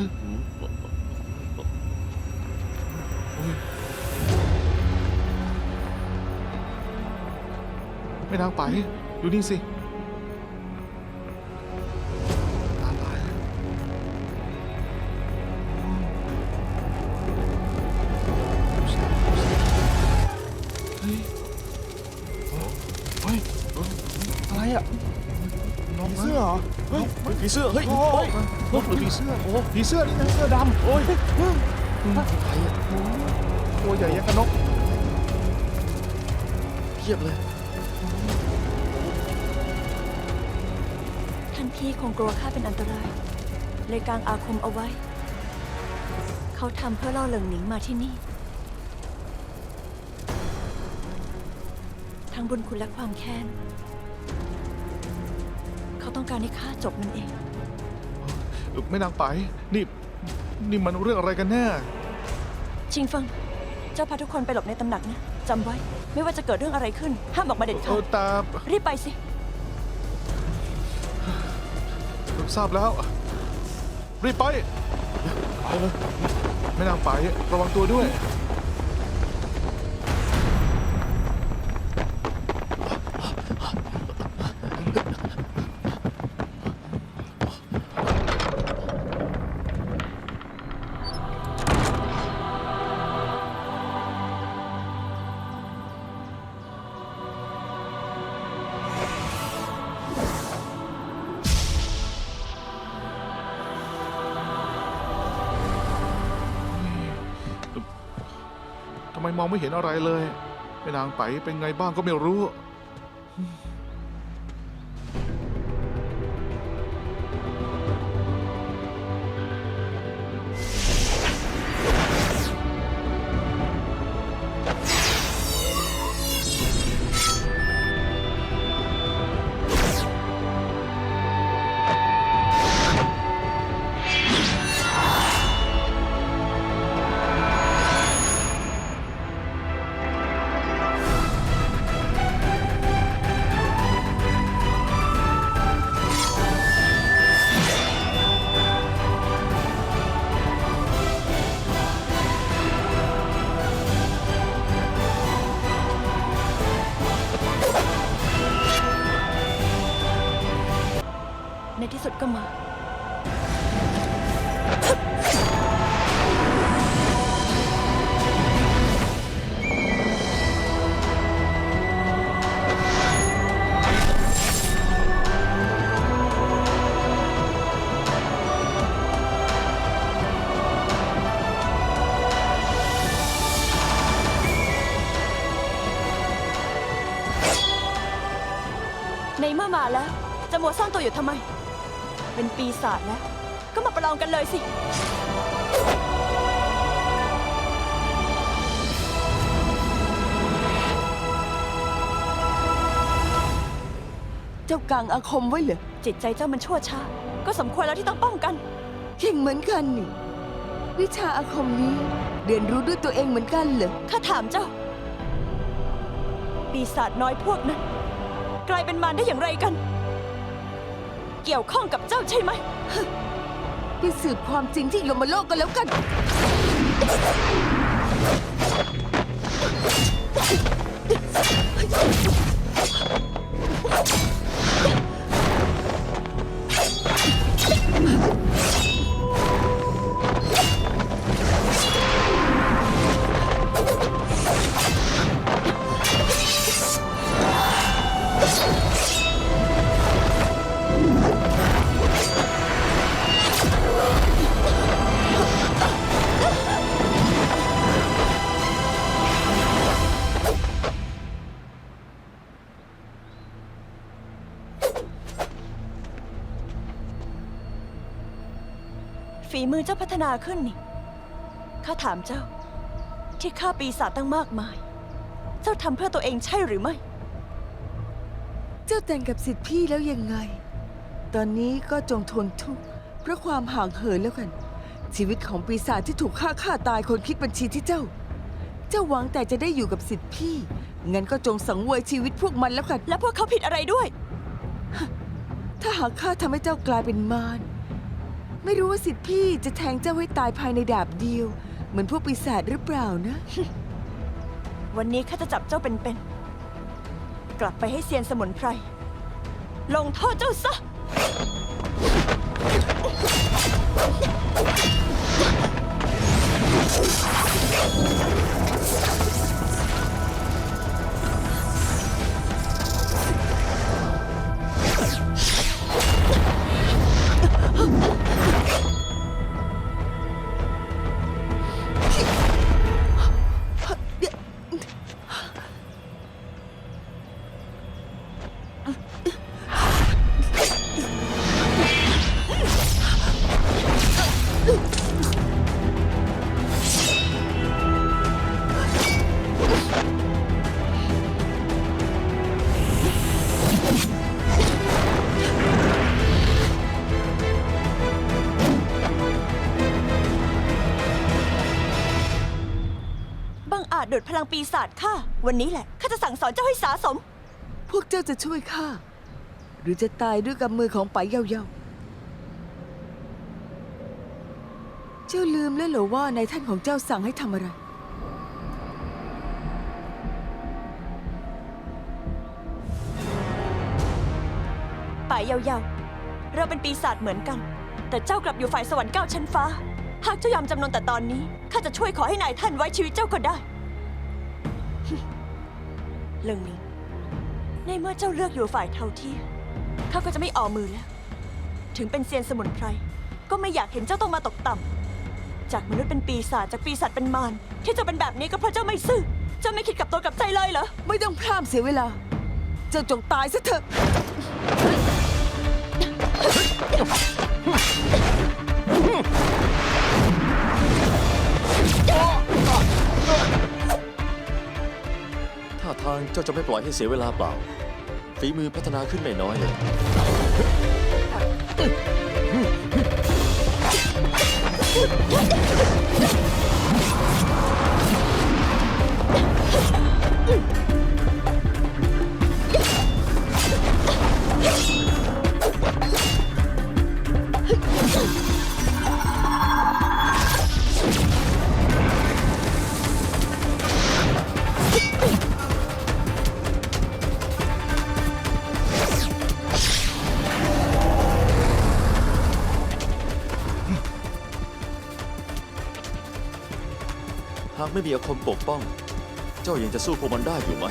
ฮ้ยโอ้ยไม่นางไปดูนี่สิตามไปเฮ้ยเฮ้ยอะไรอะน้องเสื้อเหรอเฮ้ย ผีเสื้อเฮ้ยโอ้โอ้ยยรถหรือผีเสื้อโอ้ผีเสื้อนี่ไงเสื้อดำโอ้ยใครอะตัวใหญ่ยังกระนกเพียบเลยท่านพี่คงกลัวข้าเป็นอันตรายเลยกางอาคมเอาไว้ เขาทำเพื่อล่อเหลิงหนิงมาที่นี่ ทั้งบุญคุณและความแค้นเขา ต้องการให้ข้าจบมันเองเออไม่นางไป นี่นี่มันเรื่องอะไรกันแน่ ชิงเฟิง เจ้าพาทุกคนไปหลบในตำหนักนะจำไว้ ไม่ว่าจะเกิดเรื่องอะไรขึ้น ห้ามออกมาเด็ดเอขาอดแต่รีบไปสิ ทราบแล้ว รีบไป ไม่นางไป ระวังตัวด้วยำไมมองไม่เห็นอะไรเลยแม่นางไปเป็นไงบ้างก็ไม่รู้ ก็มา ในเมื่อมาแล้ว จะมัวซ่อนตัวอยู่ทำไม เป็นปีศาจแล้ว ก็มาประลองกันเลยสิ เจ้ากางอาคมไว้เหรอจิตใจเจ้ามันชั่วช้า ก็สมควรแล้วที่ต้องป้องกัน เก่งเหมือนกันนี่ วิชาอาคมนี้เรียนรู้ด้วยตัวเองเหมือนกันเหรอข้าถามเจ้า ปีศาจน้อยพวกนั้น กลายเป็นมารได้อย่างไรกัน เกี่ยวข้องกับเจ้าใช่ไหมไปสืบความจริงที่ยมโลกกันแล้วกันฝี มือเจ้าพัฒนาขึ้นนี่ ข้าถามเจ้า ที่ฆ่าปีศาจตั้งมากมาย เจ้าทำเพื่อตัวเองใช่หรือไม่ เจ้าแต่งกับสิทธิพี่แล้วยังไง ตอนนี้ก็จงทนทุกข์เพราะความห่างเหินแล้วกัน ชีวิตของปีศาจที่ถูกฆ่าฆ่าตายคนคิดบัญชีที่เจ้า เจ้าหวังแต่จะได้อยู่กับสิทธิพี่ งั้นก็จงสังเวยชีวิตพวกมันแล้วกัน และพวกเขาผิดอะไรด้วย ถ้าหากข้าทำให้เจ้ากลายเป็นมาร ไม่รู้ว่าสิทธิพี่จะแทงเจ้าให้ตายภายในดาบเดียว เหมือนพวกปีศาจหรือเปล่านะ วันนี้ข้าจะจับเจ้าเป็นๆ กลับไปให้เซียนสมุนไพร ลงโทษเจ้าซะบัาจดูดพลังปีศาจข้าวันนี้แหละข้าจะสั่งสอนเจ้าให้สาสม พวกเจ้าจะช่วยข้าหรือจะตายด้วยกำมือของไปเยาๆเจ้าลืมแล้วเหรอว่านายท่านของเจ้าสั่งให้ทำอะไรป่ายยาวๆเราเป็นปีศาจเหมือนกัน แต่เจ้ากลับอยู่ฝ่ายสวรรค์เก้าชั้นฟ้า หากเจ้ายอมจำนนแต่ตอนนี้ข้าจะช่วยขอให้นายท่านไว้ชีวิตเจ้าก็ได้ เรื่องนี้ ในเมื่อเจ้าเลือกอยู่ฝ่ายเท่าเทียมข้าก็จะไม่ออมือแล้ว ถึงเป็นเซียนสมุนไพร ก็ไม่อยากเห็นเจ้าต้องมาตกต่ำ จากมนุษย์เป็นปีศาจ จากปีศาจเป็นมาร ที่เจ้าเป็นแบบนี้ก็เพราะเจ้าไม่ซื่อ เจ้าไม่คิดกับตัวกับใจเลยเหรอ ไม่ต้องพร่ำเสียเวลา เจ้าจงตายซะเถอะ ท่าทางเจ้าจะไม่ปล่อยให้เสียเวลาเปล่า ฝีมือพัฒนาขึ้นไม่น้อยเลยหากไม่มีอาคมปกป้อง เจ้ายังจะสู้พวกมันได้อยู่ไหม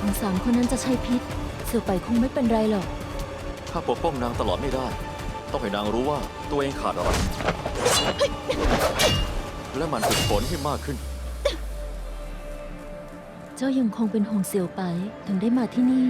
ทั้งสามคนนั้นจะใช้พิษเสี่ยวไปคงไม่เป็นไรหรอกถ้าปกป้องนางตลอดไม่ได้ ต้องให้นางรู้ว่าตัวเองขาดอะไร และมันฝึกฝนให้มากขึ้น เจ้ายังคงเป็นห่วงเสี่ยวไปถึงได้มาที่นี่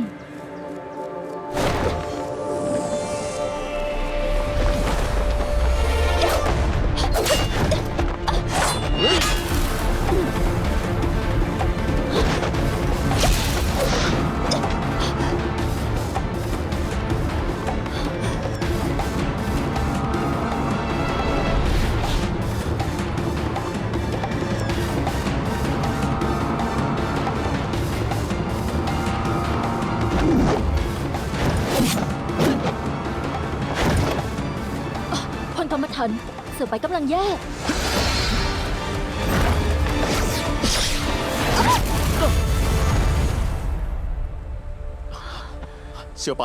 กรรมฐานเสือไปกำลังแย่เสี่ยวไป